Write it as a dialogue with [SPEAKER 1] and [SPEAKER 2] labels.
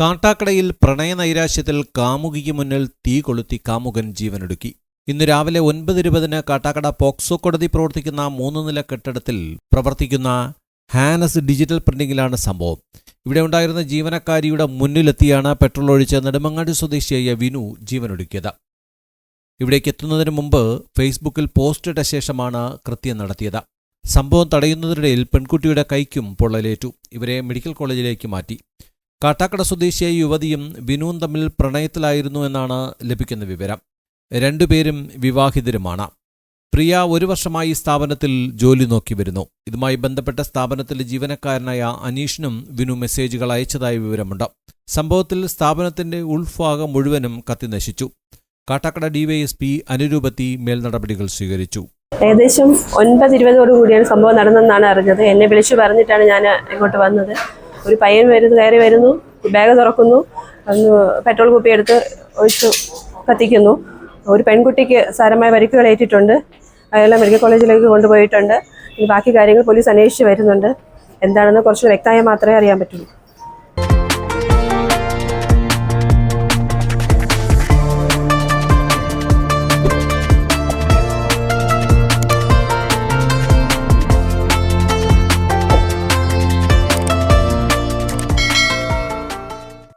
[SPEAKER 1] കാട്ടാക്കടയിൽ പ്രണയനൈരാശ്യത്തിൽ കാമുകിക്ക് മുന്നിൽ തീ കൊളുത്തി കാമുകൻ ജീവനൊടുക്കി. ഇന്ന് രാവിലെ ഒൻപത് ഇരുപതിന് കാട്ടാക്കട പോക്സോ കോടതി പ്രവർത്തിക്കുന്ന മൂന്ന് നില കെട്ടിടത്തിൽ പ്രവർത്തിക്കുന്ന ഹാനസ് ഡിജിറ്റൽ പ്രിന്റിംഗിലാണ് സംഭവം. ഇവിടെ ഉണ്ടായിരുന്ന ജീവനക്കാരിയുടെ മുന്നിലെത്തിയാണ് പെട്രോൾ ഒഴിച്ച് നെടുമങ്ങാടി സ്വദേശിയായ വിനു ജീവനൊടുക്കിയത്. ഇവിടേക്ക് എത്തുന്നതിന് മുമ്പ് ഫേസ്ബുക്കിൽ പോസ്റ്റ് ഇട്ട ശേഷമാണ് കൃത്യം നടത്തിയത്. സംഭവം തടയുന്നതിനിടയിൽ പെൺകുട്ടിയുടെ കൈക്കും പൊള്ളലേറ്റു. ഇവരെ മെഡിക്കൽ കോളേജിലേക്ക് മാറ്റി. കാട്ടാക്കട സ്വദേശിയായ യുവതിയും ബിനുവും തമ്മിൽ പ്രണയത്തിലായിരുന്നു എന്നാണ് ലഭിക്കുന്ന വിവരം. രണ്ടുപേരും വിവാഹിതരുമാണ്. പ്രിയ ഒരു വർഷമായി സ്ഥാപനത്തിൽ ജോലി നോക്കി വരുന്നു. ഇതുമായി ബന്ധപ്പെട്ട സ്ഥാപനത്തിലെ ജീവനക്കാരനായ അനീഷിനും വിനു മെസ്സേജുകൾ അയച്ചതായി വിവരമുണ്ട്. സംഭവത്തിൽ സ്ഥാപനത്തിന്റെ ഉൾഭാഗം മുഴുവനും കത്തിനശിച്ചു കാട്ടാക്കട ഡിവൈഎസ്പി അനുരൂപത്തി മേൽനടപടികൾ സ്വീകരിച്ചു.
[SPEAKER 2] ഏകദേശം ഒൻപത് ഇരുപതോടു കൂടിയാണ് സംഭവം നടന്നെന്നാണ് അറിഞ്ഞത്. എന്നെ വിളിച്ചു പറഞ്ഞിട്ടാണ് ഞാൻ ഇങ്ങോട്ട് വന്നത്. ഒരു പയ്യൻ വരുന്നു കയറി വരുന്നു ബാഗ് തുറക്കുന്നു അന്ന് പെട്രോൾ കുപ്പി എടുത്ത് ഒഴിച്ചു കത്തിക്കുന്നു. ഒരു പെൺകുട്ടിക്ക് സാരമായ പരിക്കുകൾ ഏറ്റിട്ടുണ്ട്. അയാളെ മെഡിക്കൽ കോളേജിലേക്ക് കൊണ്ടുപോയിട്ടുണ്ട്. ഇനി ബാക്കി കാര്യങ്ങൾ പോലീസ് അന്വേഷിച്ച് വരുന്നുണ്ട്. എന്താണെന്ന് കുറച്ച് വ്യക്തമായി മാത്രമേ അറിയാൻ പറ്റുള്ളൂ.